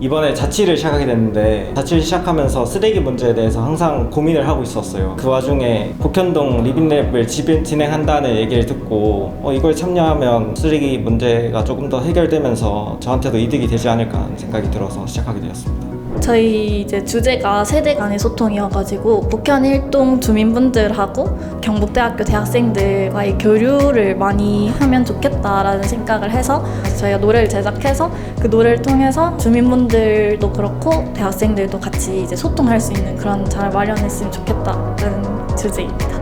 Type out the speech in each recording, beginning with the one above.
이번에 자취를 시작하게 됐는데 자취를 시작하면서 쓰레기 문제에 대해서 항상 고민을 하고 있었어요. 그 와중에 복현동 리빙랩을 집- 진행한다는 얘기를 듣고 어, 이걸 참여하면 쓰레기 문제가 조금 더 해결되면서 저한테도 이득이 되지 않을까 하는 생각이 들어서 시작하게 되었습니다. 저희 이제 주제가 세대 간의 소통이어가지고 북한 일동 주민분들하고 경북대학교 대학생들과의 교류를 많이 하면 좋겠다라는 생각을 해서 저희가 노래를 제작해서 그 노래를 통해서 주민분들도 그렇고 대학생들도 같이 이제 소통할 수 있는 그런 잘 마련했으면 좋겠다는 주제입니다.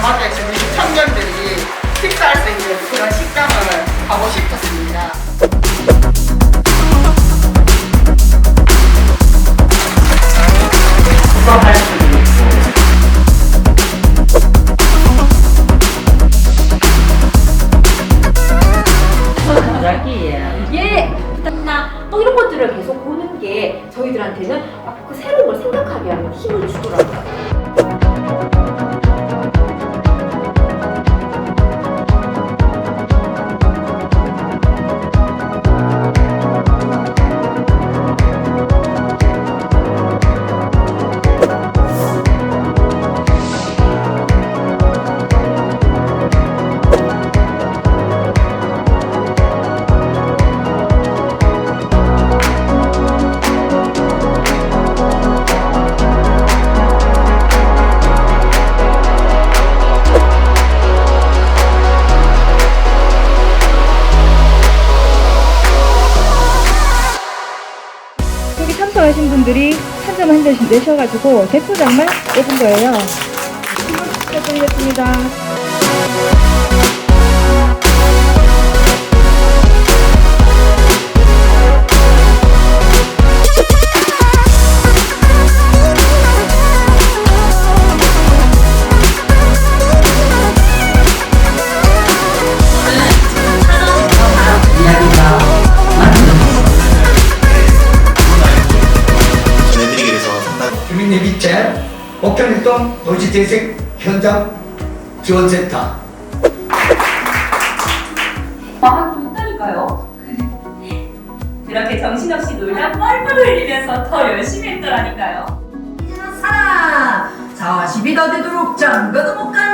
저렴하게 주민 청년들이 식사할 수 있는 그런 식당을 가고 싶었습니다. 예! 계속 보는 게 저희들한테는 막 그 새로운 걸 생각하게 하는 힘을 주더라고요. 하신 분들이 한 점 한 점씩 내셔가지고 대포장만 뽑은 거예요. 축하드리겠습니다. 복편일동 도시재생 현장 지원센터 마음이 있다니까요. 이렇게 정신없이 놀다 뻘뻘 흘리면서 더 열심히 했더라니까요. 사람 40이 다 되도록 장가도 못간